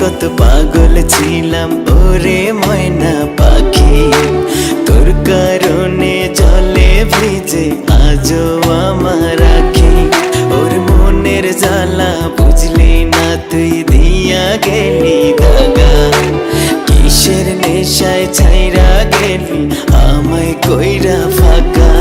কত পাগল ছিলাম ওরে ময়না পাখি। তোর কারণে জলে ভিজে আজও আমার আখি। ওর মনের জ্বালা বুঝলি না তুই দিয়া গেলি দাগা। কিসের নেশায় ছাইরা গেলি, আমায় কইরা ফাঁকা।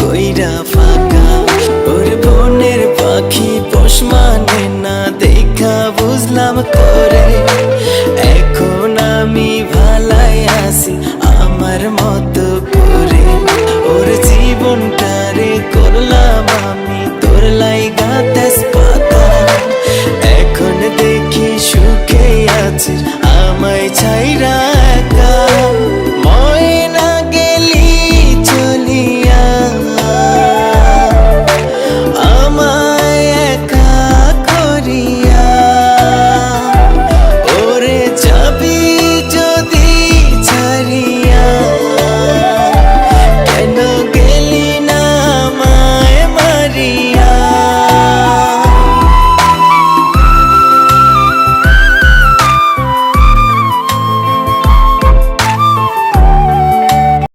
কইরা ফাঁকা, ওর বনের পাখি পোষ মানে না, দেখা বুঝলাম করে। এখন আমি ভালাই আসি আমার মতো করে। ওর জীবনটারে করলাম আমি, তোর লাইগা তেজ পাতা এখন দেখি সুখে আছিস, আমায়